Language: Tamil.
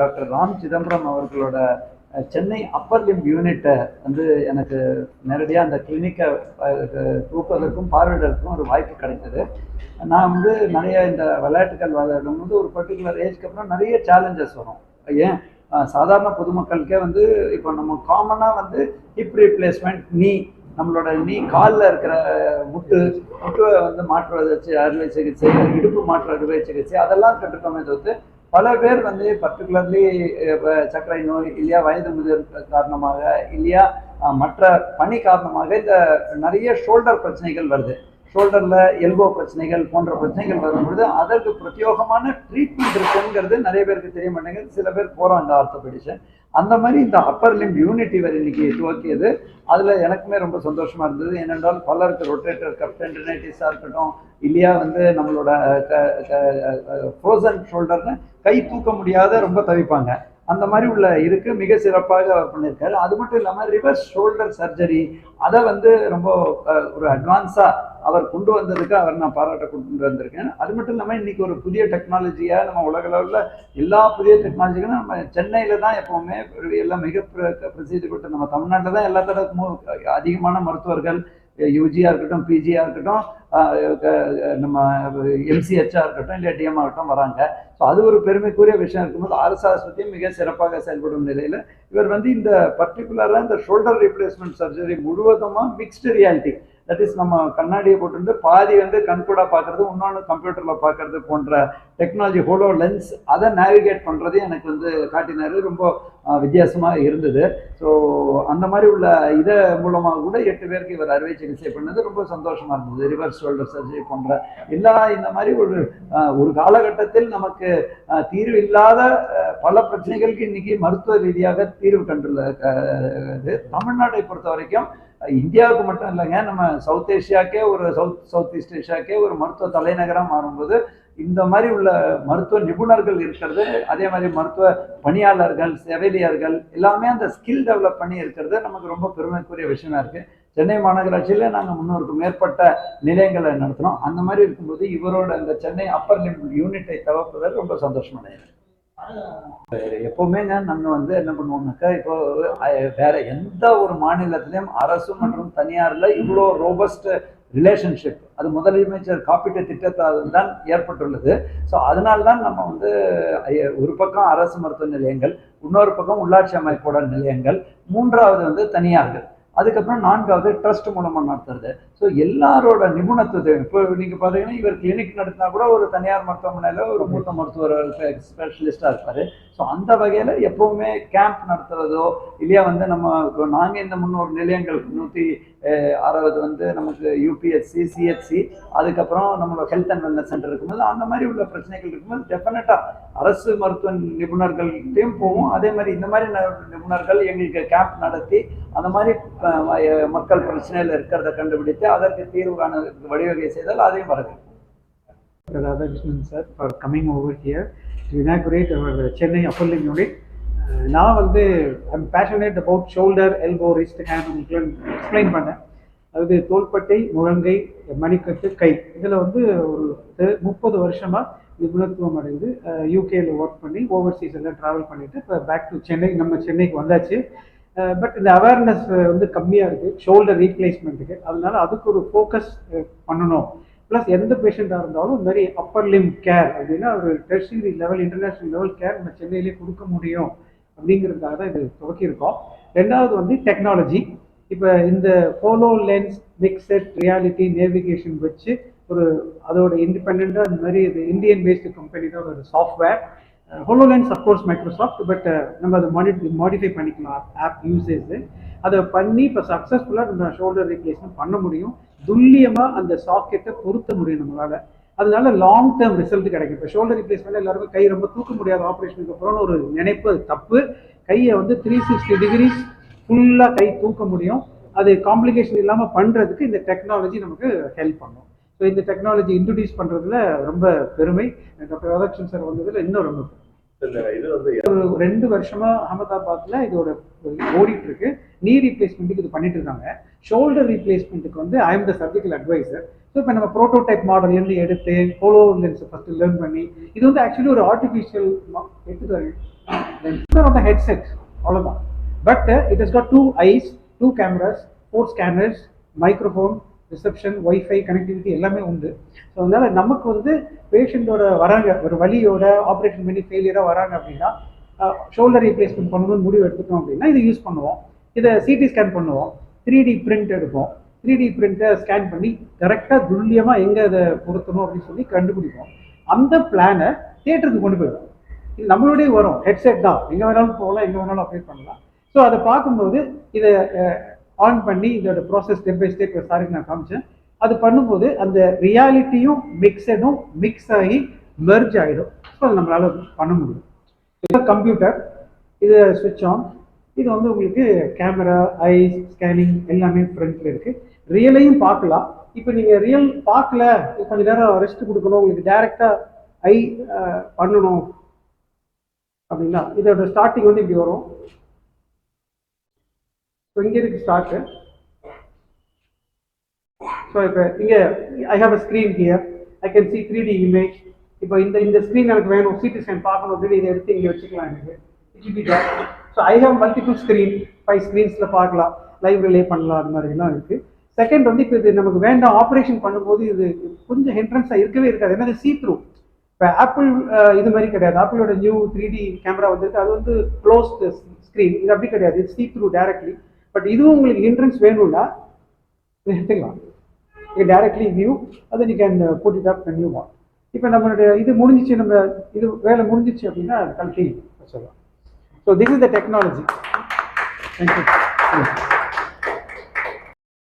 டாக்டர் ராம் சிதம்பரம் அவர்களோட சென்னை அப்பர் லிம் யூனிட்டை வந்து எனக்கு நேரடியாக அந்த கிளினிக்கை தூக்குவதற்கும் பார்வையிடறதுக்கும் ஒரு வாய்ப்பு கிடைத்தது. நான் வந்து நிறைய இந்த விளையாட்டுகள் விளையாடும் போது ஒரு பர்டிகுலர் ஏஜ்க்கு அப்புறம் நிறைய சேலஞ்சஸ் வரும். ஏன்? சாதாரண பொதுமக்களுக்கே வந்து இப்போ நம்ம காமனாக வந்து ஹிப் ரீப்ளேஸ்மெண்ட் நீ நம்மளோட நீ காலில் இருக்கிற முட்டு முட்டுவை வந்து மாற்று வச்சு அறுவை சிகிச்சை இடுப்பு மாற்று அறுவை சிகிச்சை அதெல்லாம் கற்றுக்கோமே தவிர்த்து பல பேர் வந்து பர்டிகுலர்லி சர்க்கரை நோய் இல்லையா வயது முதிர் காரணமாக இல்லையா மற்ற பணி காரணமாக இந்த நிறைய ஷோல்டர் பிரச்சனைகள் வருது. ஷோல்டரில் எல்போ பிரச்சனைகள் போன்ற பிரச்சனைகள் வரும்பொழுது அதற்கு பிரத்யோகமான ட்ரீட்மெண்ட் இருக்குங்கிறது நிறைய பேருக்கு தெரிய மாட்டேங்குது. சில பேர் போகிறாங்க ஆர்த்தோபெடிஷன் அந்த மாதிரி இந்த அப்பர் லிம் யூனிட்டி வரை இன்னைக்கு துவக்கியது. அதில் எனக்குமே ரொம்ப சந்தோஷமாக இருந்தது. ஏனென்றால் பலருக்கு ரொட்டேட்டர் கப் டென்டனைட்டிஸாக இருக்கட்டும் இல்லையா வந்து நம்மளோட ஃப்ரோசன் ஷோல்டர்னு கை தூக்க முடியாத ரொம்ப தவிப்பாங்க. அந்த மாதிரி உள்ள இருக்கு. மிக சிறப்பாக அவர் பண்ணியிருக்காரு. அது மட்டும் இல்லாமல் ரிவர்ஸ் ஷோல்டர் சர்ஜரி அதை வந்து ரொம்ப ஒரு அட்வான்ஸாக அவர் கொண்டு வந்ததுக்கு அவர் நான் பாராட்ட கொண்டு வந்திருக்கேன். அது மட்டும் இல்லாமல் இன்னைக்கு ஒரு புதிய டெக்னாலஜியாக நம்ம உலக லெவலில் எல்லா புதிய டெக்னாலஜிகளும் நம்ம சென்னையில் தான் எப்போவுமே எல்லாம் மிக பிர- பிரசித்தி பெற்ற நம்ம தமிழ்நாட்டில் தான் எல்லா தடவைக்கும் அதிகமான மருத்துவர்கள் யூஜியாக இருக்கட்டும் பிஜியாக இருக்கட்டும் நம்ம எம்சிஹெச்சாக இருக்கட்டும் இல்லை டிஎம் ஆகட்டும் வராங்க. ஸோ அது ஒரு பெருமைக்குரிய விஷயம். இருக்கும்போது அரசு ஆஸ்பத்திரியும் மிக சிறப்பாக செயல்படும் நிலையில் இவர் வந்து இந்த பர்டிகுலராக இந்த ஷோல்டர் ரீப்ளேஸ்மெண்ட் சர்ஜரி முழுவதுமாக மிக்ஸ்டு ரியாலிட்டி தட் இஸ் நம்ம கண்ணாடியை போட்டுருந்து பாதி வந்து கண்கூடா பார்க்கறது இன்னொன்று கம்ப்யூட்டரில் பார்க்கறது போன்ற டெக்னாலஜி ஹோலோ லென்ஸ் அதை நேவிகேட் பண்ணுறதையும் எனக்கு வந்து காட்டினாரு. ரொம்ப வித்தியாசமாக இருந்தது. ஸோ அந்த மாதிரி உள்ள இதை மூலமாக கூட எட்டு பேருக்கு இவர் அறுவை சிகிச்சை பண்ணது ரொம்ப சந்தோஷமாக இருந்தது. ரிவர்ஸ் ஷோல்டர் சர்ஜரி போன்ற எல்லா இந்த மாதிரி ஒரு ஒரு காலகட்டத்தில் நமக்கு தீர்வு இல்லாத பல பிரச்சனைகளுக்கு இன்னைக்கு மருத்துவ ரீதியாக தீர்வு கண்டுள்ள இது தமிழ்நாட்டை பொறுத்த வரைக்கும் இந்தியாவுக்கு மட்டும் இல்லைங்க. நம்ம சவுத் ஏஷியாக்கே ஒரு சவுத் சவுத் ஈஸ்ட் ஏஷியாக்கே ஒரு மருத்துவ தலைநகரம் மாறும்போது இந்த மாதிரி உள்ள மருத்துவ நிபுணர்கள் இருக்கிறது அதே மாதிரி மருத்துவ பணியாளர்கள் செவிலியர்கள் எல்லாமே அந்த ஸ்கில் டெவலப் பண்ணி இருக்கிறது நமக்கு ரொம்ப பெருமைக்குரிய விஷயமா இருக்கு. சென்னை மாநகராட்சியில் நாங்கள் முன்னூறுக்கு மேற்பட்ட நிலையங்களை நடத்தினோம் அந்த மாதிரி இருக்கும்போது இவரோட அந்த சென்னை அப்பர் லிமிட் யூனிட்டை தவிர்ப்பதில் ரொம்ப சந்தோஷமடைகிறேன். எப்பவுமேங்க நம்ம வந்து என்ன பண்ணுவோம்னாக்கா இப்போ வேற எந்த ஒரு மாநிலத்திலையும் அரசு மற்றும் தனியார்ல இவ்வளோ ரோபஸ்ட் ரிலேஷன்ஷிப் அது முதலமைச்சர் காப்பீட்டு திட்டத்தால் தான் ஏற்பட்டுள்ளது. ஸோ அதனால தான் நம்ம வந்து ஐய- ஒரு பக்கம் அரசு மருத்துவ நிலையங்கள் இன்னொரு பக்கம் உள்ளாட்சி அமைப்போட நிலையங்கள் மூன்றாவது வந்து தனியார்கள். அதுக்கப்புறம் நான்காவது ட்ரஸ்ட் மூலமாக நடத்துறது. ஸோ எல்லாரோட நிபுணத்துவத்தை இப்போ நீங்கள் பார்த்தீங்கன்னா இவர் கிளினிக் நடத்தினா கூட ஒரு தனியார் மருத்துவமனையில் ஒரு மூத்த மருத்துவர் ஸ்பெஷலிஸ்டாக இருப்பார். ஸோ அந்த வகையில் எப்போவுமே கேம்ப் நடத்துறதோ இல்லையா வந்து நம்ம நாங்கள் இந்த முன்னூறு நிலையங்கள் நூற்றி அறுபது வந்து நமக்கு யூபிஎஸ்சி சிஹெச்சி அதுக்கப்புறம் நம்மளோட ஹெல்த் அண்ட் வெல்னஸ் சென்டர் இருக்கும்போது அந்த மாதிரி உள்ள பிரச்சனைகள் இருக்கும்போது டெஃபினட்டாக அரசு மருத்துவ நிபுணர்கள்ட்டையும் போவோம். அதே மாதிரி இந்த மாதிரி நிபுணர்கள் எங்களுக்கு கேம்ப் நடத்தி அந்த மாதிரி மக்கள் பிரச்சனையில் இருக்கிறத கண்டுபிடித்து அதற்கு தீர்வு காண வழிவகை செய்தால் அதையும் வரவேற்கும் Dr. Radhakrishnan sir for coming over here to inaugurate our Chennai Upper Unit. நான் வந்து I'm passionate about shoulder elbow wrist hand உங்களுக்கு எக்ஸ்பிளைன் பண்ணேன் அதாவது தோள்பட்டை முழங்கை மணிக்கட்டு கை இதில் வந்து ஒரு முப்பது வருஷமாக நிபுணத்துவம் அடைந்து யூகேயில் ஒர்க் பண்ணி ஓவர்சீஸ் எல்லாம் ட்ராவல் பண்ணிவிட்டு இப்போ பேக் டு சென்னை நம்ம சென்னைக்கு வந்தாச்சு பட் இந்த அவேர்னஸ் வந்து கம்மியாக இருக்குது ஷோல்டர் ரீப்ளேஸ்மெண்ட்டுக்கு அதனால அதுக்கு ஒரு ஃபோக்கஸ் பண்ணணும். ப்ளஸ் எந்த பேஷண்ட்டாக இருந்தாலும் இந்த மாதிரி அப்பர் லிம் கேர் அப்படின்னா ஒரு tertiary level international level care நம்ம சென்னையிலே கொடுக்க முடியும் அப்படிங்கிறதுக்காக தான் இது துவக்கியிருக்கோம். ரெண்டாவது வந்து டெக்னாலஜி இப்போ இந்த HoloLens mixed reality navigation வச்சு ஒரு அதோட இண்டிபெண்ட்டாக இந்த மாதிரி இது இந்தியன் பேஸ்டு கம்பெனி தான் ஒரு software HoloLens of course Microsoft but நம்ம அதை மாடி மாடிஃபை பண்ணிக்கலாம் ஆப் யூசேஜ் அதை பண்ணி இப்போ சக்ஸஸ்ஃபுல்லாக நம்ம ஷோல்டர் ரீப்ளேஸ்மெண்ட் பண்ண முடியும். துல்லியமாக அந்த சாக்கெட்டை பொருத்த முடியும் நம்மளால். அதனால லாங் டேர்ம் ரிசல்ட் கிடைக்கும். இப்போ ஷோல்டர் ரீப்ளேஸ்மெண்ட் எல்லாருமே கை ரொம்ப தூக்க முடியாத ஆப்ரேஷனுக்கு அப்புறம்னு ஒரு நினைப்பு அது தப்பு. கையை வந்து த்ரீ சிக்ஸ்டி டிகிரிஸ் ஃபுல்லாக கை தூக்க முடியும். அது காம்ப்ளிகேஷன் இல்லாமல் பண்ணுறதுக்கு இந்த டெக்னாலஜி நமக்கு ஹெல்ப் பண்ணும். ஸோ இந்த டெக்னாலஜி இன்ட்ரடியூஸ் பண்ணுறதுல ரொம்ப பெருமை. டாக்டர் ராதாகிருஷ்ணன் சார் வந்ததில் இன்னும் ரொம்ப ஒரு ரெண்டு வருஷமா அகமதாபாத்ல இதோட ஓடிட்டு இருக்கு நீ ரீப்ளேஸ்மெண்ட்டுக்கு இது பண்ணிட்டு இருக்காங்க ஷோல்டர் ரீப்ளேஸ்மெண்ட்டுக்கு வந்து I am the surgical advisor so இப்போ நம்ம ப்ரோட்டோடைப் மாடல் இருந்து எடுத்து போலோ லென்ஸ் ஃபர்ஸ்ட் லேர்ன் பண்ணி இது வந்து ஆக்சுவலி ஒரு ஆர்டிஃபிஷியல் எடுத்துக்காரு. ஹெட்செட் அவ்வளோதான் but it is got two eyes two cameras four scanners microphone reception wifi connectivity எல்லாமே உண்டு. ஸோ அதனால் நமக்கு வந்து பேஷண்ட்டோட வராங்க ஒரு வழியோட ஆப்ரேஷன் பண்ணி ஃபெயிலியராக வராங்க அப்படின்னா ஷோல்டர் ரீப்ளேஸ்மெண்ட் பண்ணணும்னு முடிவு எடுத்துட்டோம் அப்படின்னா இதை யூஸ் பண்ணுவோம். இதை சிடி ஸ்கேன் பண்ணுவோம். த்ரீ டி பிரிண்ட் எடுப்போம். த்ரீ டி பிரிண்ட்டை ஸ்கேன் பண்ணி கரெக்டாக துல்லியமாக எங்கே அதை பொருத்தணும் அப்படின்னு சொல்லி கண்டுபிடிப்போம். அந்த பிளானை தியேட்டருக்கு கொண்டு போயிடுவோம். இது நம்மளுடைய வரும். ஹெட்செட் தான். எங்கே வேணாலும் போகலாம் எங்கே வேணாலும் அப்ளை பண்ணலாம். ஸோ அதை பார்க்கும்போது இதை ஆன் பண்ணி இதோட ப்ராசஸ் ஸ்டெப் பை ஸ்டெப் சாருக்கு நான் காமிச்சேன். அது பண்ணும்போது அந்த ரியாலிட்டியும் மிக்சடும் மிக்ஸ் ஆகி மெர்ஜ் ஆகிடும் ஸோ அது நம்மளால் பண்ண முடியும். இப்போ கம்ப்யூட்டர் இது சுவிட்ச் ஆன் இது வந்து உங்களுக்கு கேமரா ஐஸ் ஸ்கேனிங் எல்லாமே ஃப்ரண்ட்ல இருக்கு. ரியலையும் பார்க்கலாம். இப்போ நீங்க ரியல் பார்க்கல கொஞ்சம் நேரம் ரெஸ்ட் கொடுக்கணும் உங்களுக்கு டைரக்டா ஐ பண்ணணும் அப்படின்னா இதோட ஸ்டார்டிங் வந்து இப்படி வரும். ஸோ இங்கே இருக்கு ஸ்டார்ட்டு ஸோ இப்போ இங்கே I have a screen here I can see three D image இப்போ இந்த இந்த ஸ்க்ரீன் எனக்கு வேணும். சிடி ஸ்கேன் பார்க்கணும் அப்படின்னு இதை எடுத்து இங்கே வச்சுக்கலாம் எனக்கு. So I have multiple screen five ஸ்க்ரீன்ஸில் பார்க்கலாம். லைவ் ரிலே பண்ணலாம். அது மாதிரிலாம் இருக்குது செகண்ட் வந்து இப்போ இது நமக்கு வேண்டாம். ஆப்ரேஷன் பண்ணும்போது இது கொஞ்சம் ஹென்ட்ரன்ஸாக இருக்கவே இருக்காது. ஏன்னா சீ த்ரூ இப்போ ஆப்பிள் இது மாதிரி கிடையாது. ஆப்பிளோட நியூ த்ரீ டி கேமரா வந்துருக்கு. அது வந்து க்ளோஸ்ட் ஸ்க்ரீன் இது அப்படி கிடையாது. சீ த்ரூ டேரக்ட்லி பட் இதுவும் உங்களுக்கு ஹிண்ட்ரன்ஸ் வேணும்னா இதை எடுத்துக்கலாம். இங்கே டேரக்ட்லி வியூ அதை நீ கேன் புட் இட் அப் இப்போ நம்மளுடைய இது முடிஞ்சிச்சு நம்ம இது வேலை முடிஞ்சிச்சு அப்படின்னா கழட்டி சொல்லலாம் so this is the technology thank you